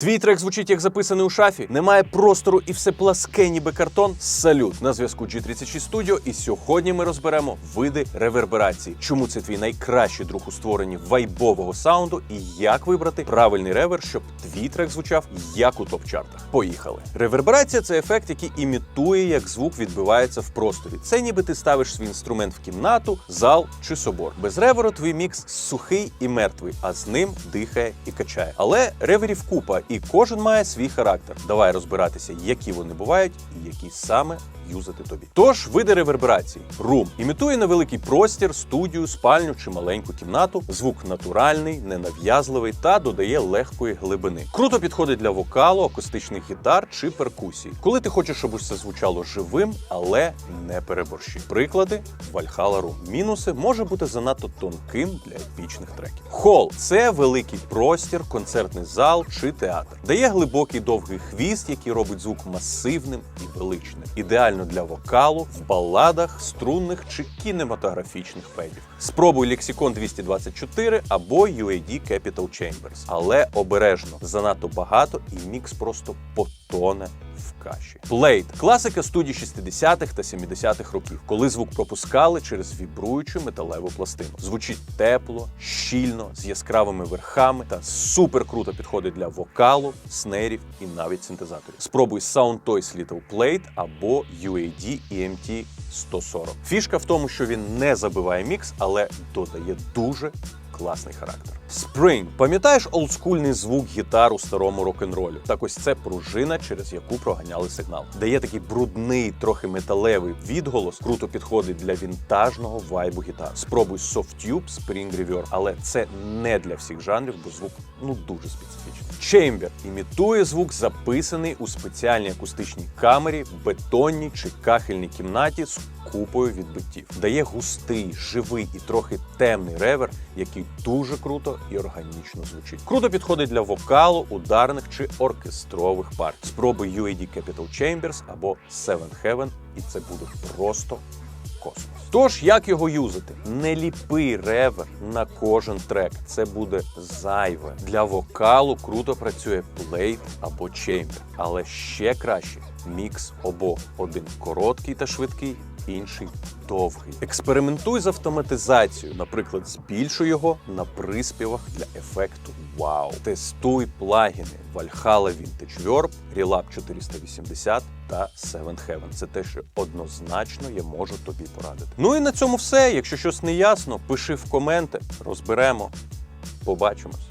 Твій трек звучить як записаний у шафі. Немає простору і все пласке, ніби картон. Салют на зв'язку G36 Studio. І сьогодні ми розберемо види реверберації. Чому це твій найкращий друг у створенні вайбового саунду, і як вибрати правильний ревер, щоб твій трек звучав як у топ-чартах. Поїхали. Реверберація це ефект, який імітує, як звук відбивається в просторі. Це ніби ти ставиш свій інструмент в кімнату, зал чи собор. Без реверу твій мікс сухий і мертвий, а з ним дихає і качає. Але реверів купа, і кожен має свій характер. Давай розбиратися, які вони бувають і які саме юзати тобі. Тож види реверберації. Рум імітує невеликий простір, студію, спальню чи маленьку кімнату. Звук натуральний, ненав'язливий та додає легкої глибини. Круто підходить для вокалу, акустичних гітар чи перкусій. Коли ти хочеш, щоб усе звучало живим, але не переборщи. Приклади Valhalla Room. Мінуси може бути занадто тонким для епічних треків. Хол це великий простір, концертний зал чи театр. Дає глибокий довгий хвіст, який робить звук масивним і величним. Ідеально для вокалу, в баладах, струнних чи кінематографічних педів. Спробуй Lexicon 224 або UAD Capital Chambers. Але обережно занадто багато і мікс просто потоне в каші. Плейт класика студії 60-х та 70-х років, коли звук пропускали через вібруючу металеву пластину. Звучить тепло, щільно, з яскравими верхами та супер круто підходить для вокалу, снерів і навіть синтезаторів. Спробуй Sound Toys Little Plate або UAD EMT 140. Фішка в тому, що він не забиває мікс, але додає дуже класний характер. Spring. Пам'ятаєш олдскульний звук гітар у старому рок-н-ролі? Так ось це пружина, через яку проганяли сигнал. Дає такий брудний, трохи металевий відголос. Круто підходить для вінтажного вайбу гітар. Спробуй Softtube Spring Reverb, але це не для всіх жанрів, бо звук ну дуже специфічний. Chamber імітує звук, записаний у спеціальній акустичній камері, бетонній чи кахельній кімнаті з купою відбиттів. Дає густий, живий і трохи темний ревер, який дуже круто і органічно звучить. Круто підходить для вокалу, ударних чи оркестрових партій. Спробуй UAD Capital Chambers або Seven Heaven, і це буде просто космос. Тож, як його юзати? Не ліпи ревер на кожен трек. Це буде зайве. Для вокалу круто працює плейт або чеймбер, але ще краще мікс обох. Один короткий та швидкий, інший довгий. Експериментуй з автоматизацією, наприклад, збільшуй його на приспівах для ефекту вау. Тестуй плагіни Valhalla Vintage Verb, Relap 480 та Seven Heaven. Це те, що однозначно я можу тобі порадити. Ну і на цьому все. Якщо щось не ясно, пиши в коменти, розберемо. Побачимось.